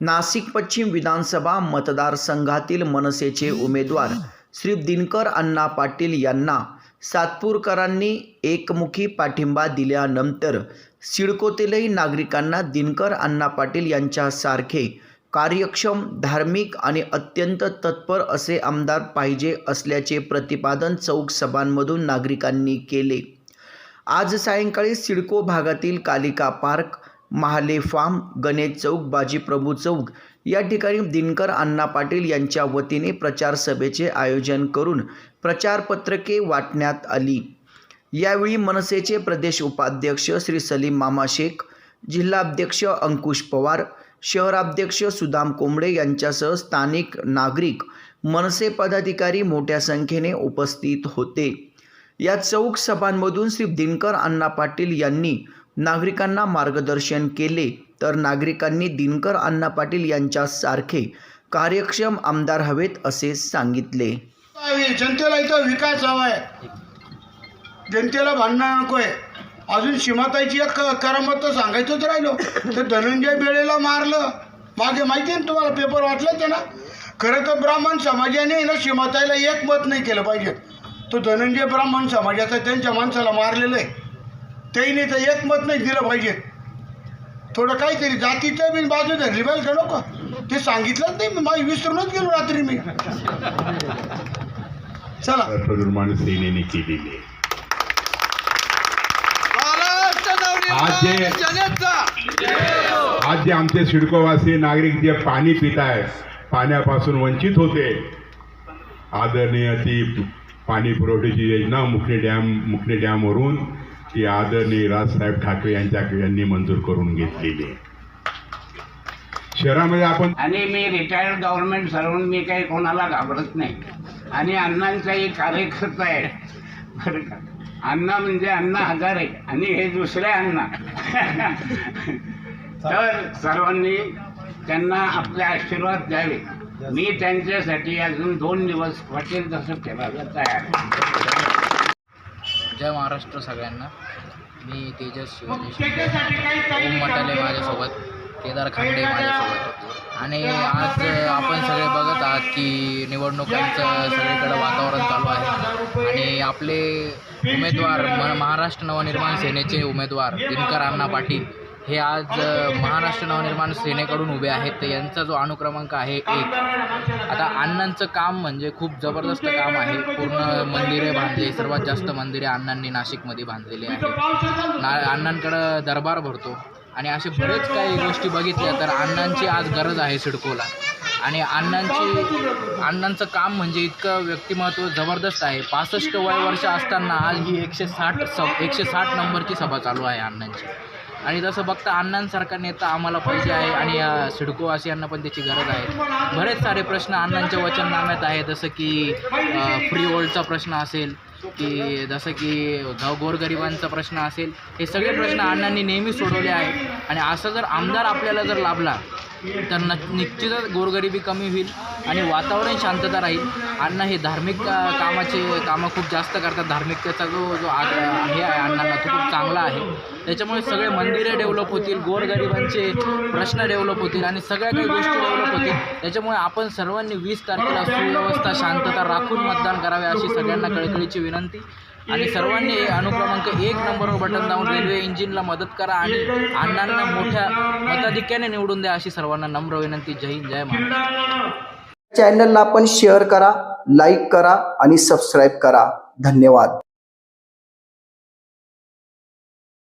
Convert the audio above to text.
नाशिक पश्चिम विधानसभा मतदारसंघातील मनसेचे उमेदवार श्री दिनकर अण्णा पाटील यांना सातपूरकरांनी एकमुखी पाठिंबा दिल्यानंतर सिडकोतीलही नागरिकांना दिनकर अण्णा पाटील यांच्यासारखे कार्यक्षम धार्मिक आणि अत्यंत तत्पर असे आमदार पाहिजे असल्याचे प्रतिपादन चौक सभांमधून नागरिकांनी केले. आज सायंकाळी सिडको भागातील कालिका पार्क महाले फार्म गणेश चौक बाजीप्रभू चौक या ठिकाणी दिनकर अण्णा पाटील यांच्या वतीने प्रचार सभेचे आयोजन करून प्रचारपत्रके वाटण्यात आली. यावेळी मनसेचे प्रदेश उपाध्यक्ष श्री सलीम मामा शेख जिल्हाध्यक्ष अंकुश पवार शहराध्यक्ष सुदाम कोंबडे यांच्यासह स्थानिक नागरिक मनसे पदाधिकारी मोठ्या संख्येने उपस्थित होते. या चौक सभांमधून श्री दिनकर अण्णा पाटील यांनी नागरिकांना मार्गदर्शन केले तर नागरिकांनी दिनकर अण्णा पाटील यांच्यासारखे कार्यक्षम आमदार हवेत असे सांगितले. जनतेला इथं विकास हवा आहे जनतेला भांडणं नको आहे. अजून सीमाताईची एक करामत तर सांगायचंच राहिलो. तर धनंजय बेळेला मारलं. मागे माहिती आहे ना तुम्हाला? पेपर वाचलं ते ना? खरं तर ब्राह्मण समाजाने ना सीमाताईला एक मत नाही केलं पाहिजे. तो धनंजय ब्राह्मण समाजाचा त्यांच्या माणसाला मारलेलं आहे. त्याने तर एक मत नाही दिलं पाहिजे. थोडं काहीतरी जातीचं बी बाजू धरली पाहिजे का नको? ते सांगितलंच नाही मी माझी विसरूनच गेलो रात्री मी. चला. निर्माण सेनेने केलेली आहे. आज जे आज जे आमचे सिडकोवासी नागरिक जे पाणी पित आहेत पाण्यापासून वंचित होते आदरणीय ती पाणी पुरवठ्याची योजना मुकणे डॅम मुकणे डॅमवरून ती आदरणीय राजसाहेब ठाकरे यांच्या यांनी मंजूर करून घेतलेली आहे. शहरामध्ये आपण आणि मी रिटायर्ड गव्हर्नमेंट सर्वंट मी काही कोणाला घाबरत नाही. आणि अण्णांचाही कार्यकर्ता आहे. बरं का? अण्णा म्हणजे अण्णा हजारे आणि हे दुसरे अण्णा. तर सर्वांनी त्यांना आपले आशीर्वाद द्यावे. मी त्यांच्यासाठी अजून दोन दिवस वाटेल तसं ठेवायला तयार आहे. जय महाराष्ट्र सगळ्यांना. मी तेजस शिवाजी ओम मटाले माझ्यासोबत केदार खांडे माझ्यासोबत. आणि आज आपण सगळे बघत आहात की निवडणुकांचं सगळीकडे वातावरण चालू आहे. आणि आपले उमेदवार म महाराष्ट्र नवनिर्माण सेनेचे उमेदवार दिनकर अण्णा पाटील. हे आज महाराष्ट्र नवनिर्माण सेनेकडून उभे आहेत. यांचा जो अनुक्रमांक आहे एक. आता अण्णांचं काम म्हणजे खूप जबरदस्त काम आहे. पूर्ण मंदिरे बांधले सर्वात जास्त मंदिरे अण्णांनी नाशिकमध्ये बांधलेली आहे ना अण्णांकडं दरबार भरतो. आणि असे बरेच काही गोष्टी बघितल्या तर अण्णांची आज गरज आहे सिडकोला. आणि अण्णांची अण्णांचं काम म्हणजे इतकं व्यक्तिमत्व जबरदस्त आहे. पासष्ट वय वर्ष असताना आज ही एकशे साठ स एकशे साठ नंबरची सभा चालू आहे अण्णांची. आणि तसं बघता अण्णांसारखा नेता आम्हाला पाहिजे आहे आणि सिडकोवासियांना पण त्याची गरज आहे. बरेच सारे प्रश्न अण्णांच्या वचननाम्यात आहे जसं की फ्री ओल्डचा प्रश्न असेल की जसं की गाव गोरगरिबांचा प्रश्न असेल हे सगळे प्रश्न अण्णांनी नेहमी सोडवले आहे आणि असा जर आमदार आपल्याला जर लाभला तर न निश्चितच गोरगरिबी कमी होईल आणि वातावरण शांतता राहील. अण्णा हे धार्मिक का कामाचे कामं खूप जास्त करतात. धार्मिकतेचा जो जो आ- हे आहे अण्णांना तो खूप चांगला आहे. त्याच्यामुळे सगळे मंदिरं डेव्हलप होतील गोरगरिबांचे प्रश्न डेव्हलप होतील आणि सगळ्या काही गोष्टी डेव्हलप होतील. त्याच्यामुळे आपण सर्वांनी वीस तारखेला सुव्यवस्था शांतता राखून मतदान करावे अशी सगळ्यांना कळकळीची विनंती. आणि सर्वांनी अनुक्रमांक एक नंबरवर बटन दाबून रेल्वे इंजिनला मदत करा आणि अण्णांना मोठ्या मताधिक्याने निवडून द्या अशी सर्वांना नम्र विनंती. जय हिंद जय महाराष्ट्र. चॅनलला आपण शेअर करा लाईक करा आणि सबस्क्राईब करा. धन्यवाद.